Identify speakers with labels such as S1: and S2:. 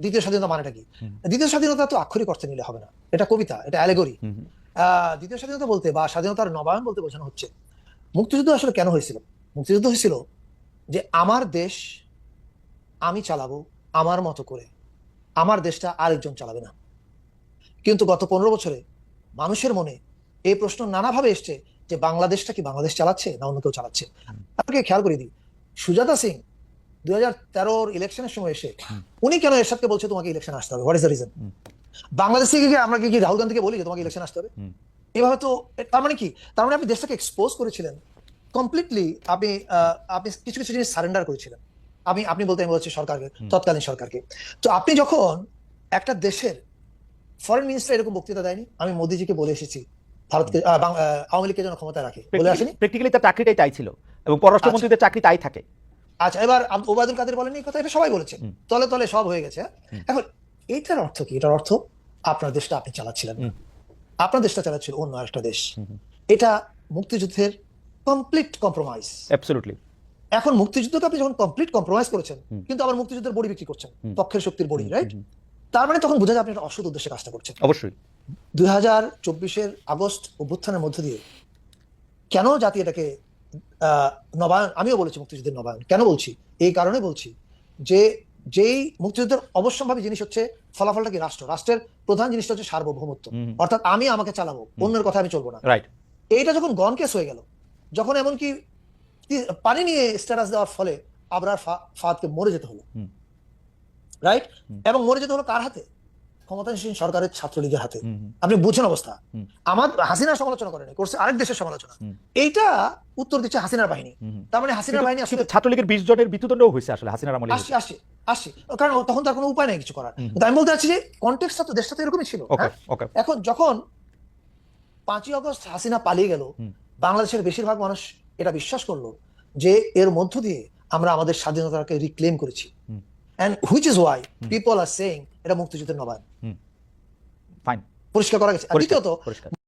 S1: দ্বিতীয় স্বাধীনতা মানেটা কি? দ্বিতীয় স্বাধীনতা তো আক্ষরিক অর্থে নিলে হবে না। এটা কবিতা এটা অ্যালেগরি। দ্বিতীয় স্বাধীনতা বলতে বা স্বাধীনতার নবায়ন বলতে বোঝানো হচ্ছে মুক্তিযুদ্ধ আসলে কেন হয়েছিল? মুক্তিযুদ্ধ হয়েছিল যে আমার দেশ আমি চালাবো আমার মতো করে। আমার দেশটা আরেকজন চালাবে না। কিন্তু গত পনেরো বছরে মানুষের মনে এই প্রশ্ন নানাভাবে এসছে যে বাংলাদেশটা কি বাংলাদেশ চালাচ্ছে না অন্য কেউ চালাচ্ছে? আপনাকে খেয়াল করে দিই। সুজাতা সিং হাজার ইলেকশনের সময় এসে উনি কেন এরশাদকে বলছে তোমাকে ইলেকশন আসতে হবে? What is the reason
S2: hmm.
S1: Bangladesh থেকে আমরা কি রাহুল গান্ধীকে বলি যে তোমাকে ইলেকশন আসতে হবে? এভাবে তো তার মানে কি? তার মানে আপনি দেশটাকে এক্সপোজ করেছিলেন কমপ্লিটলি আপনি আপনি কিছু কিছু জিনিস সারেন্ডার করেছিলেন। আমি আপনি বলতে আমি বলছি সরকারকে তৎকালীন সরকারকে। তো আপনি যখন একটা দেশের ফরেন মিনিস্টার এরকম বক্তৃতা দেয়নি? আমি মোদিজিকে বলে এসেছি ভারতকে আওয়ামী লীগকে যেন ক্ষমতায় রাখে। বলে আসেনি?
S2: প্র্যাকটিক্যালি তার চাকরিটাই তাই ছিল। এবং পররাষ্ট্রমন্ত্রীদের চাকরি তাই থাকে।
S1: আচ্ছা এবার ওবায়দুল কাদের বলেন এই কথা এটা সবাই বলেছে তলে তলে সব হয়ে গেছে? এখন এইটার অর্থ কি? এটার অর্থ আপনার দেশটা আপনি চালাচ্ছিলেন আপনার দেশটা চালাচ্ছিল অন্য একটা দেশ। এটা মুক্তিযুদ্ধের কমপ্লিট কম্প্রোমাইজ
S2: অ্যাবসলিউটলি
S1: এখন মুক্তিযুদ্ধকে আপনি যখন কমপ্লিট কম্প্রোমাইজ করেছেন কিন্তু আবার মুক্তিযুদ্ধের বড়ি বিক্রি করছেন পক্ষের শক্তির বড়ি রাইট তার মানে তখন বোঝা যায় আপনি একটা অসৎ উদ্দেশ্যে কাজটা করছেন।
S2: অবশ্যই।
S1: দুই হাজার চব্বিশের আগস্ট অভ্যুত্থানের মধ্য দিয়ে কেন জাতি এটাকে নবায়ন আমিও বলেছি মুক্তিযুদ্ধের নবায়ন। কেন বলছি? এই কারণে বলছি যে যেই মুক্তিযুদ্ধের অবশ্যম্ভাবী জিনিস হচ্ছে ফলাফলটা কি? রাষ্ট্র। রাষ্ট্রের প্রধান জিনিসটা হচ্ছে সার্বভৌমত্ব। অর্থাৎ আমি আমাকে চালাবো অন্যের কথা আমি চলবো না।
S2: রাইট
S1: এইটা যখন গন কেস হয়ে গেল যখন এমনকি পানি নিয়ে স্ট্যাটাস দেওয়ার ফলে আবরার ফাদকে মরে যেতে হলো। রাইট এবং মরে যেতে হলো কার হাতে? ক্ষমতাসীন সরকারের ছাত্রলীগের হাতে। আপনি বুঝছেন অবস্থা। আমার হাসিনার সমালোচনা করেনি করছে আরেক দেশের সমালোচনা। এইটা উত্তর দিচ্ছে হাসিনার বাহিনী। তার মানে হাসিনার বাহিনী আসলে
S2: ছাত্রলীগের বিশ জনের মৃত্যুদণ্ডও হয়েছে আসলে হাসিনার আমলে
S1: আসছে আসছে আসছে। কারণ তখন তার কোনো উপায় নাই কিছু করার। কিন্তু আমি বলতে চাচ্ছি যে কন্টেক্সটা তো দেশটা তো এরকমই ছিল হ্যাঁ? এখন যখন পাঁচই আগস্ট হাসিনা পালিয়ে গেল বাংলাদেশের বেশিরভাগ মানুষ এটা বিশ্বাস করল যে এর মধ্য দিয়ে আমরা আমাদের স্বাধীনতাকে রিক্লেম করেছি। Which which is why people are saying এটা মুক্তিযুদ্ধের নবায়ন.
S2: ফাইন
S1: পরিষ্কার করা গেছে। দ্বিতীয়ত